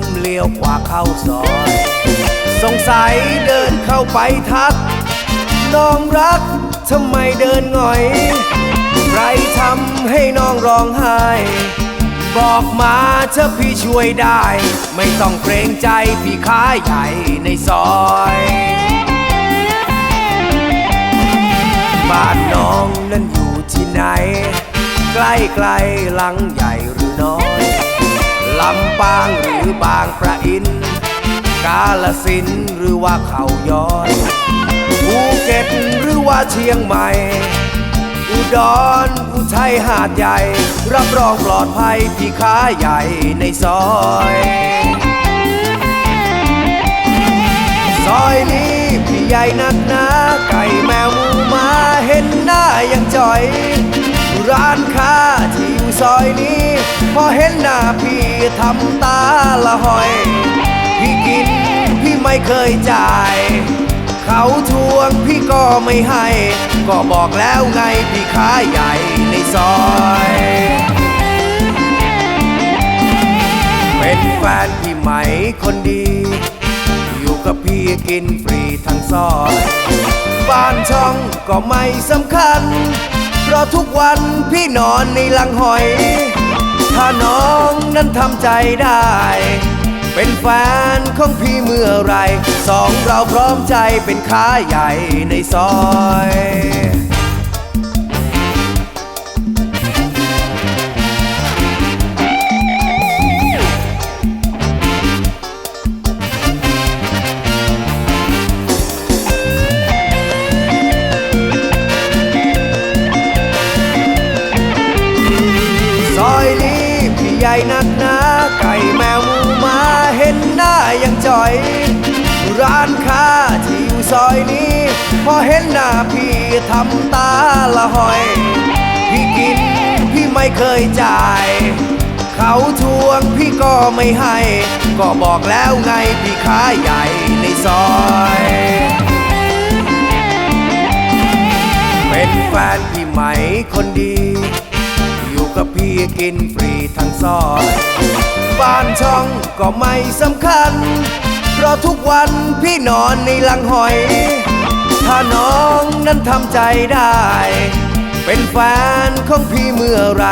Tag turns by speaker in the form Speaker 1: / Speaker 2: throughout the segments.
Speaker 1: มเลี้ยวขวาเข้าซอย สงสัยเดินเข้าไปทัก น้องรักทำไมเดินหงอย ใครทำให้น้องร้องไห้ บอกมาเถอะพี่ช่วยได้ ไม่ต้องเกรงใจพี่ค้าใหญ่ในซอยบ้านน้องนั้นอยู่ที่ไหน ใกล้ไกลหลังใหญ่หรือน้อง ลำปางหรือบางประอิน กาลสินหรือว่าเขาย้อยภูเก็ตหรือว่าเชียงใหม่ อุดรอุทัยหาดใหญ่ รับรองปลอดภัยพี่ค้าใหญ่ในซอยซอยนี้พี่ใหญ่นักหนาไก่แมวมูมาเห็นหน้ายังจ่อย ร้านค้าที่ ซอยนี้ พอเห็นหน้าพี่ทำตาละหอย พี่กินพี่ไม่เคยจ่าย เขาทวงพี่ก็ไม่ให้ ก็บอกแล้วไงพี่ค้าใหญ่ในซอยเป็นแฟนพี่ไหมคนดี อยู่กับพี่กินฟรีทั้งซอย บ้านช่องก็ไม่สำคัญ เพราะทุกวันพี่นอนในลังหอย ถ้าน้องนั้นทำใจได้ เป็นแฟนของพี่เมื่อไร สองเราพร้อมใจเป็นค้าใหญ่ในซอย ใหญ่นักหนาไก่แมวหมูมาเห็นหน้ายังจ่อย ร้านค้าที่อยู่ซอยนี้ พอเห็นหน้าพี่ทำตาละหอย พี่กินพี่ไม่เคยจ่าย เขาทวงพี่ก็ไม่ให้ ก็บอกแล้วไงพี่ค้าใหญ่ในซอยเป็นแฟนพี่ไหมคนดี พี่กินฟรีทั้งซอยบ้านช่องก็ไม่สำคัญ เพราะทุกวันพี่นอนในลังหอย ถ้าน้องนั้นทำใจได้ เป็นแฟนของพี่เมื่อไร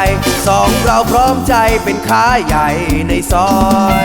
Speaker 1: สองเราพร้อมใจเป็นค้าใหญ่ในซอย